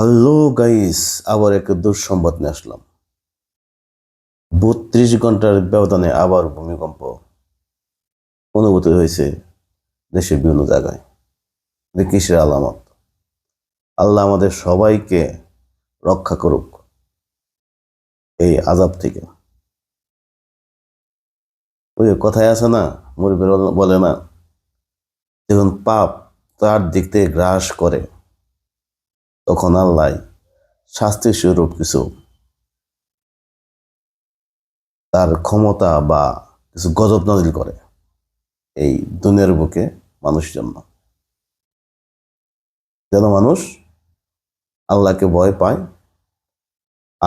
Hello guys আবার এক দুঃসংবাদ নিয়ে আসলাম। বত্রিশ ঘণ্টার ব্যবধানে আবার ভূমিকম্প অনুভূতি হয়েছে দেশের বিভিন্ন জায়গায়। কিসের আলামত? আল্লাহ আমাদের সবাইকে রক্ষা করুক এই আজাব থেকে। ওই কথায় আছে না, মুরব্বীর বলে না, যখন পাপ তার দিক থেকে গ্রাস করে তখন আল্লাহ শাস্তি স্বরূপ কিছু তার ক্ষমতা বা কিছু গজব নাজিল করে এই দুনিয়ার বুকে মানুষের জন্য। যেন মানুষ আল্লাহকে ভয় পায়,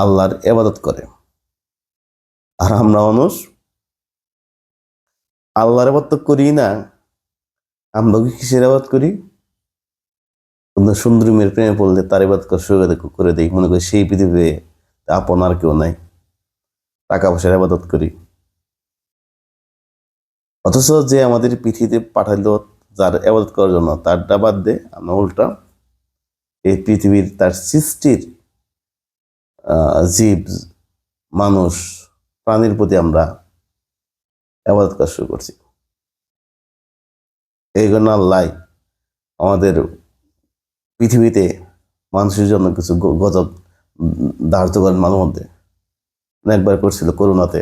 আল্লাহর এবাদত করে। আর আমরা মানুষ আল্লাহর এবাদত তো করি না, আমরা কি কিসের আবাদ করি? কোনো সুন্দরী মেয়ের প্রেমে পড়লে তার শুরু করে দিই। মনে করি সেই পৃথিবীতে আপন আর কেউ নাই। টাকা পয়সার আবাদত করি। অথচ যে আমাদের পৃথিবীতে পাঠাইলো যার আবাদত করার জন্য, তারটা বাদ দে, আমরা উল্টা এই পৃথিবীর তার সৃষ্টির জীব, মানুষ, প্রাণীর প্রতি আমরা আবাদত করা শুরু করছি। এই জন্য আল্লাহ আমাদের পৃথিবীতে মানুষের জন্য কিছু গজব ধার্য করেন মাঝে মধ্যে। একবার করছিল করোনাতে।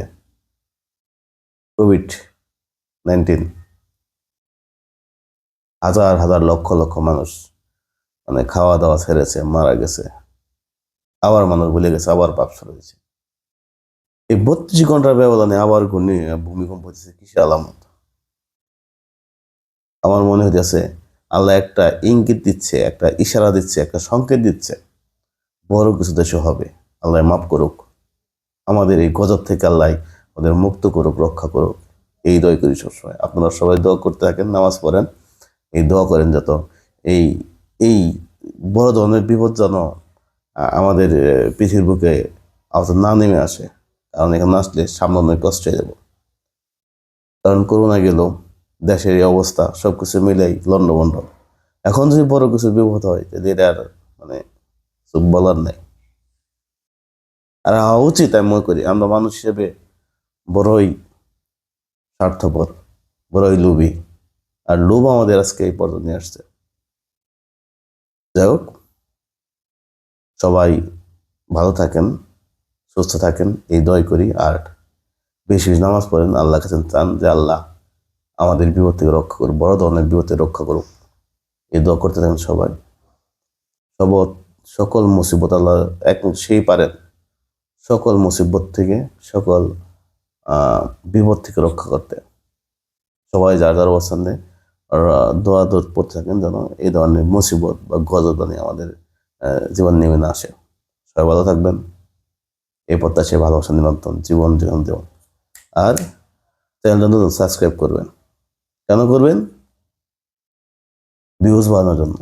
কোভিড নাইন্টিন হাজার হাজার, লক্ষ লক্ষ মানুষ মানে খাওয়া দাওয়া ছেড়েছে, মারা গেছে। আবার মানুষ ভুলে গেছে, আবার পাপ শুরু এই বত্রিশ ঘণ্টার ব্যবধানে আবার ঘূর্ণি ভূমিকম্প হচ্ছে কিসের আলামত? আমার মনে হইতেছে আল্লাহ একটা ইঙ্গিত দিচ্ছে, একটা ইশারা দিচ্ছে, একটা সংকেত দিচ্ছে। বড় কিছু দেশে হবে। আল্লাহ মাফ করুক। আমাদের এই গজব থেকে আল্লাহ ওদের মুক্ত করুক, রক্ষা করুক। এই দয় করি সবসময়। আপনারা সবাই দোয়া করতে থাকেন, নামাজ পড়েন। এই দোয়া করেন যত। এই এই বড় ধরনের বিপদ যেন আমাদের পৃথিবীর বুকে আওতা না নেমে আসে। কারণ এখানে আসলে সামনে অনেক কষ্ট হয়ে যাব। কারণ করোনা গেল। দেশের এই অবস্থা সব কিছু মিলেই লন্ডভন্ড এখন যদি বড় কিছু বিপদ হয় তাহলে এটা আর মানে কিছু বলার নাই। আর হওয়া উচিত, আমি মনে করি, আমরা মানুষ হিসেবে বড়ই স্বার্থপর, বড়ই লোভী। আর লোভ আমাদের আজকে এই পর্যন্ত নিয়ে আসছে। যাই হোক, সবাই ভালো থাকেন, সুস্থ থাকেন, এই দয় করি। আর বেশি বেশি নামাজ পড়েন আল্লাহ কাছে চান যে আল্লাহ আমাদের বিপদ থেকে রক্ষা করুক, বড় ধরনের বিপদ থেকে রক্ষা করুক। এই দোয়া করতে থাকেন সবাই। সব সকল মুসিবত আল্লাহ এক সেই পারেন। সকল মুসিবত থেকে, সকল বিপদ থেকে রক্ষা করতে। সবাই যার যার অবস্থানে দোয়া দোয়া পড়তে থাকেন যেন এই ধরনের মুসিবত বা গজবানি আমাদের জীবন নেমে না আসে। সবাই ভালো থাকবেন। এই প্রত্যাশায় ভালোবাসা নিমন্ত্রণ। জীবন জীবন দেওয়া আর, চ্যানেলটা নতুন, সাবস্ক্রাইব করবেন। কেন করবেন? ভিউজ বাড়ানোর জন্য।